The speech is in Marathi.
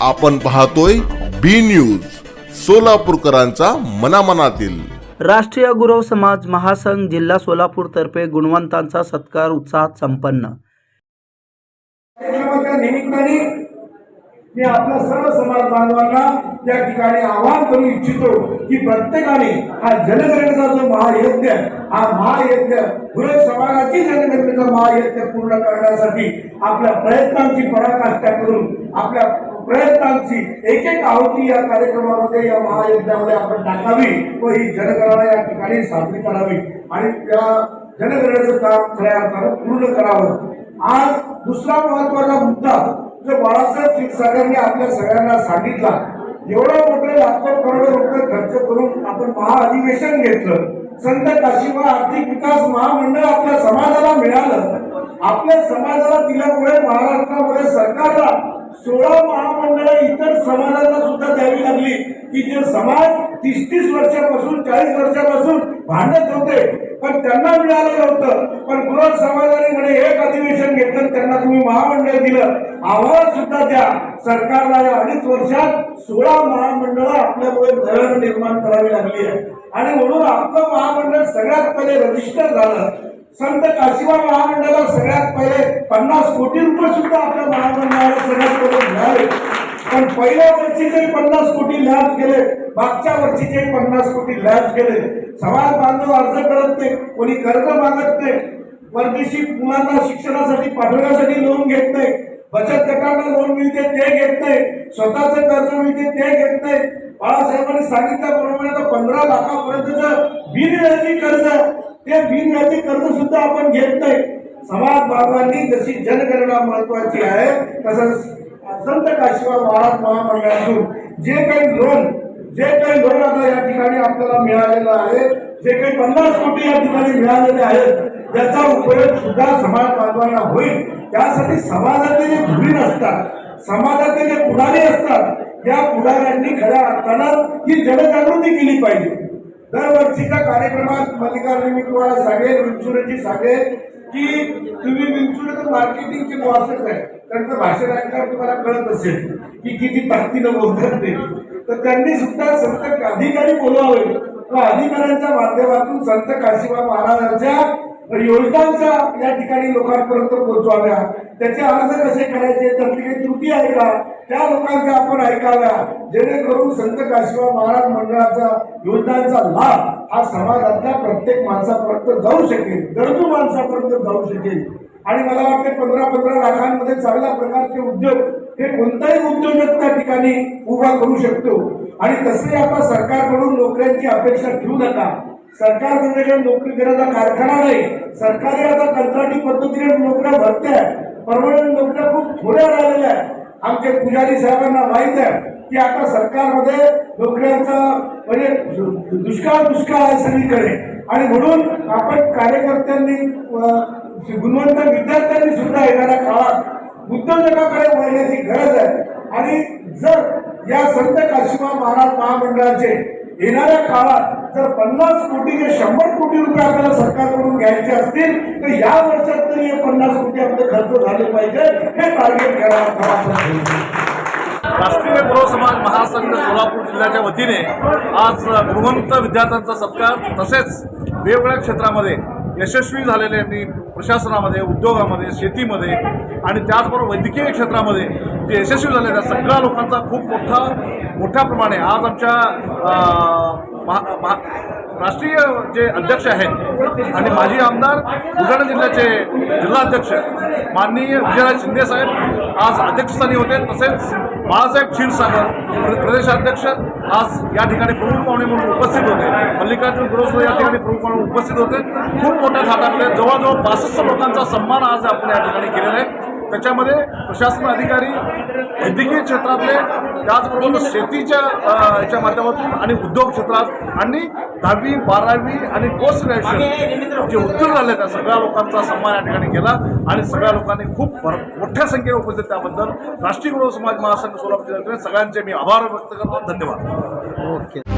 आपण पाहतोय बी न्यूज सोलापूरकरांचा मनामनातील. राष्ट्रीय गुरव समाज महासंघ जिल्हा सोलापूर तर्फे गुणवंतांचा सत्कार उत्साहात संपन्न. निमित्ताने मी आपल्या सर्व समाज बांधवांना या ठिकाणी आवाहन करू इच्छितो की प्रत्येकाने हा जनगणनेचा जो महायज्ञ हा महायज्ञ गुरु समाजाची जनगणनेचा महायज्ञ पूर्ण करण्यासाठी आपल्या प्रयत्नांची पराकाष्ठा करून आपल्या प्रयत्नांची एक एक आहुती या कार्यक्रमामध्ये या महायज्ञामध्ये आपण टाकावी व ही जनगणना या ठिकाणी साजरी करावी. आणि त्या जनगणनेचं काम खऱ्या अर्थानं पूर्ण करावं. आज दुसरा महत्त्वाचा मुद्दा जो बाळासाहेब क्षीरसागरने आपल्या सगळ्यांना सांगितला एवढं मोठं लाखो करोड रुपये खर्च करून आपण महाअधिवेशन घेतलं. संत काशीबा आर्थिक विकास महामंडळ आपल्या समाजाला मिळालं. आपल्या समाजाला दिल्यामुळे महाराष्ट्रामध्ये सरकारला सोळा महामंडळ इतर समाजाला सुद्धा द्यावी लागली. की जे समाज तीस तीस वर्षापासून चाळीस वर्षापासून भांडत होते. पण त्यांना मिळालं नव्हतं पण गुरव समाजाने म्हणे एक अधिवेशन घेतलं त्यांना तुम्ही महामंडळ दिलं. आव्हान सुद्धा द्या. सरकारला या अडीच वर्षात सोळा महामंडळ आपल्यामुळे धरण निर्माण करावी लागली आहे. आणि म्हणून आपलं महामंडळ सगळ्यात पहिले रजिस्टर झालं. संत काशिबा महामंडळाला सगळ्यात पहिले पन्नास कोटी रुपये सुद्धा आपल्या महामंडळाला सगळ्यात पहिले मिळाले. पण पहिल्या वर्षीचे पन्नास कोटी लॅब गेले मागच्या वर्षीचे पन्नास कोटी लॅब गेले समाज बांधव अर्ज करत नाही कोणी कर्ज मागत नाही परदेशी मुलांना शिक्षणासाठी पाठवण्यासाठी लोन घेत नाही बचत गटांना लोन मिळते ते घेत नाही स्वतःचं कर्ज मिळते ते घेत नाही. बाळासाहेबांनी सांगितल्याप्रमाणे आता पंधरा लाखापर्यंतचं बिनव्याजी कर्ज ते बिनव्याजी कर्ज सुद्धा आपण घेत नाही. समाज बांधवांनी जशी जनगणना महत्वाची आहे तसंच संत काशीवा महाराज महामंडळातून जे काही लोन जे काही लोन आता या ठिकाणी आपल्याला मिळालेलं आहे जे काही पन्नास कोटी या ठिकाणी मिळालेले आहेत त्याचा उपयोग सुद्धा समाज बांधवांना होईल. त्यासाठी समाजातले जे धुरीण असतात समाजातले जे पुढारी असतात या पुढाऱ्यांनी खऱ्या अर्थानं ही जनजागृती केली पाहिजे. दरवर्षीच्या कार्यक्रमात मल्लिकार्जुन मी तुम्हाला सांगेन विंचुरेची सांगेन की तुम्ही विंचुरेचं मार्केटिंगचे बॉसेस आहे. त्यांचं भाषण ऐकल्यावर तुम्हाला कळत असेल की किती ताकदीनं बोलतात ते. तर त्यांनी सुद्धा संत अधिकारी बोलावे. व अधिकाऱ्यांच्या माध्यमातून संत काशिबा महाराजांच्या योजनांचा या ठिकाणी लोकांपर्यंत पोहोचवाव्या. त्याचे अर्ज कसे करायचे त्यातली काही त्रुटी आहे का? त्या लोकांच्या आपण ऐकाव्या. जेणेकरून संत काशीवा महाराज मंडळाचा योजनांचा लाभ हा समाजातल्या प्रत्येक माणसापर्यंत जाऊ शकेल गरजू माणसापर्यंत जाऊ शकेल. आणि मला वाटते पंधरा पंधरा लाखांमध्ये चांगल्या प्रकारचे उद्योग हे कोणताही उद्योजक त्या ठिकाणी उभा करू शकतो. आणि तसे आता सरकारकडून नोकऱ्यांची अपेक्षा ठेवू नका. सरकार त्यांच्याकडे नोकरी देण्याचा कारखाना नाही. सरकारी आता कंत्राटी पद्धतीने नोकऱ्या भरत्या परमनंट नोकऱ्या खूप थोड्या राहिलेल्या आहेत. आमचे पुजारी साहेबांना माहीत आहे की आता सरकारमध्ये नोकऱ्यांचा म्हणजे दु- दुष्काळ दुष्काळ आहे सगळीकडे. आणि म्हणून आपण कार्यकर्त्यांनी गुणवंत विद्यार्थ्यांनी सुद्धा येणाऱ्या काळात उद्योजकाकडे वळण्याची गरज आहे. आणि जर या संत काशिबा महाराज महामंडळाचे येणाऱ्या काळात जर पन्नास कोटी ते शंभर कोटी रुपये आपल्याला सरकारकडून घ्यायचे असतील तर या वर्षात तरी हे पन्नास कोटी आपले खर्च झाले पाहिजे हे टार्गेट करायला राष्ट्रीय गुरव समाज महासंघ सोलापूर जिल्ह्याच्या वतीने आज गुणवंत विद्यार्थ्यांचा सत्कार तसेच वेगवेगळ्या क्षेत्रामध्ये यशस्वी झालेल्यांनी प्रशासनामध्ये उद्योगामध्ये शेतीमध्ये आणि त्याचबरोबर वैद्यकीय क्षेत्रामध्ये जे यशस्वी झाले त्या सगळ्या लोकांचा खूप मोठा मोठ्या प्रमाणे. आज आमच्या महा- महा- राष्ट्रीय जे अध्यक्ष आहेत आणि माजी आमदार बुलढाणा जिल्ह्याचे जिल्हाध्यक्ष माननीय विजयराज शिंदे साहेब आज अध्यक्षस्थानी होते. तसेच बाळासाहेब क्षीरसागर प्र- प्रदेशाध्यक्ष आज या ठिकाणी प्रमुख पाहुणे म्हणून उपस्थित होते. मल्लिकार्जुन गुरुसुद्धा या ठिकाणी प्रमुख पाहुणे उपस्थित होते. खूप मोठ्या थाटामध्ये जवळजवळ बासष्ट लोकांचा सन्मान आज आपण या ठिकाणी केलेला आहे. त्याच्यामध्ये प्रशासन अधिकारी वैद्यकीय क्षेत्रातले त्याचबरोबर शेतीच्या याच्या माध्यमातून आणि उद्योग क्षेत्रात आणि दहावी बारावी आणि पोस्ट ग्रॅज्युएशन जे उत्तीर्ण झाले त्या सगळ्या लोकांचा सन्मान या ठिकाणी केला आणि सगळ्या लोकांनी खूप भर- मोठ्या संख्येने उपस्थित त्याबद्दल राष्ट्रीय गृह समाज महासंघ सोलापूर सगळ्यांचे मी आभार व्यक्त करतो. धन्यवाद. ओके.